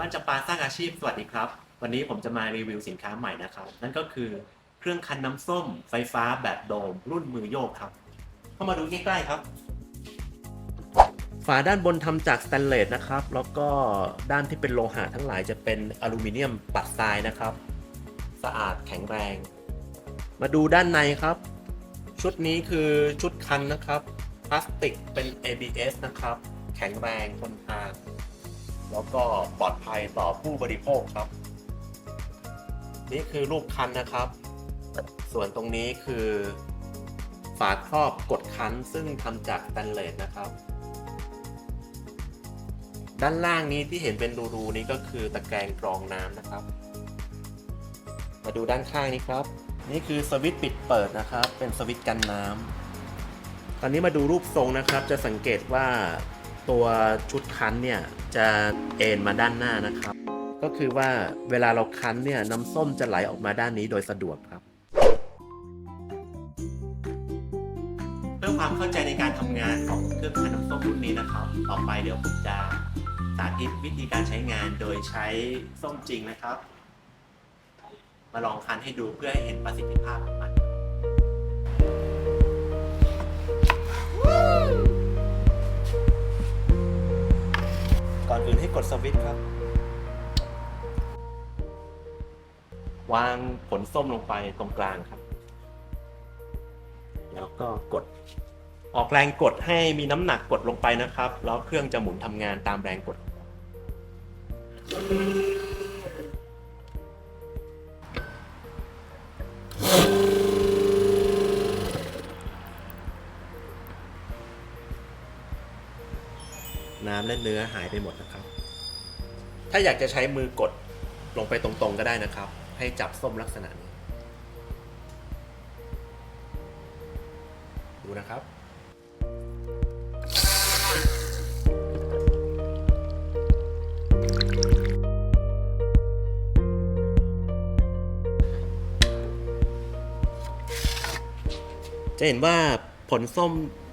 บ้านจำปาสร้างอาชีพสวัสดีครับ วันนี้ผมจะมารีวิวสินค้าใหม่นะครับ นั่นก็คือเครื่องคั้นน้ำส้มไฟฟ้าแบบโดม รุ่นมือโยกครับ เข้ามาดูใกล้ๆครับ ฝาด้านบนทำจากสแตนเลสนะครับ แล้วก็ด้านที่เป็นโลหะทั้งหลายจะเป็นอลูมิเนียมปัดทรายนะครับ สะอาดแข็งแรง มาดูด้านในครับ ชุดนี้คือชุดคันนะครับพลาสติกเป็น ABS นะครับ แข็งแรงทนทาน แล้วก็ปลอดภัยต่อผู้บริโภคครับ นี่คือรูปคันนะครับ ส่วนตรงนี้คือฝาครอบกดคันซึ่งทำจากสแตนเลสนะครับ ด้านล่างนี้ที่เห็นเป็นรูๆนี้ก็คือตะแกรงกรองน้ำนะครับ มาดูด้านข้างนี้ครับ นี่คือสวิตช์ปิดเปิดนะครับ เป็นสวิตช์กันน้ำตอนนี้มาดูรูปทรงนะครับ จะสังเกตว่า ตัวชุดคั้นเนี่ยจะเอ็นมาด้านหน้านะครับ ก็คือว่าเวลาเราคั้นเนี่ยน้ำส้มจะไหลออกมาด้านนี้โดยสะดวกครับ เพื่อความเข้าใจในการทำงานของเครื่องคั้นน้ำส้มรุ่นนี้นะครับ ต่อไปเดี๋ยวผมจะสาธิตวิธีการใช้งานโดยใช้ส้มจริงนะครับ มาลองคั้นให้ดูเพื่อให้เห็นประสิทธิภาพของมัน ก่อนอื่นให้กดสวิตช์ครับ วางผลส้มลงไปตรงกลางครับ แล้วก็กด ออกแรงกดให้มีน้ำหนักกดลงไปนะครับ แล้วเครื่องจะหมุนทำงานตามแรงกด น้ำและเนื้อหายไปหมดนะครับ ถ้าอยากจะใช้มือกดลงไปตรงๆก็ได้นะครับ ให้จับส้มลักษณะนี้ ดูนะครับจะเห็นว่าผลส้ม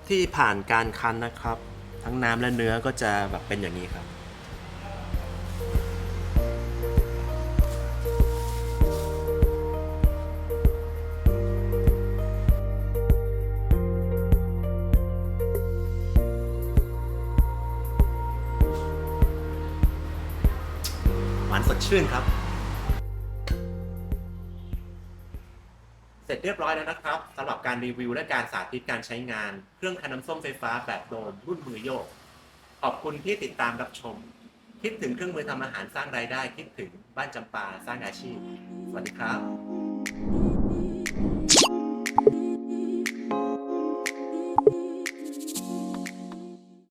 ที่ผ่านการคั้นนะครับ ทั้งน้ำและเนื้อก็จะแบบเป็นอย่างนี้ครับ หวานสดชื่นครับ เสร็จเรียบร้อยแล้วนะครับสำหรับการรีวิวและการสาธิตการใช้งาน เครื่องคันน้ำส้มไฟฟ้าแบบโดมรุ่นมือโยก ขอบคุณที่ติดตามรับชม คิดถึงเครื่องมือทำอาหารสร้างรายได้ คิดถึงบ้านจำปาสร้างอาชีพ สวัสดีครับ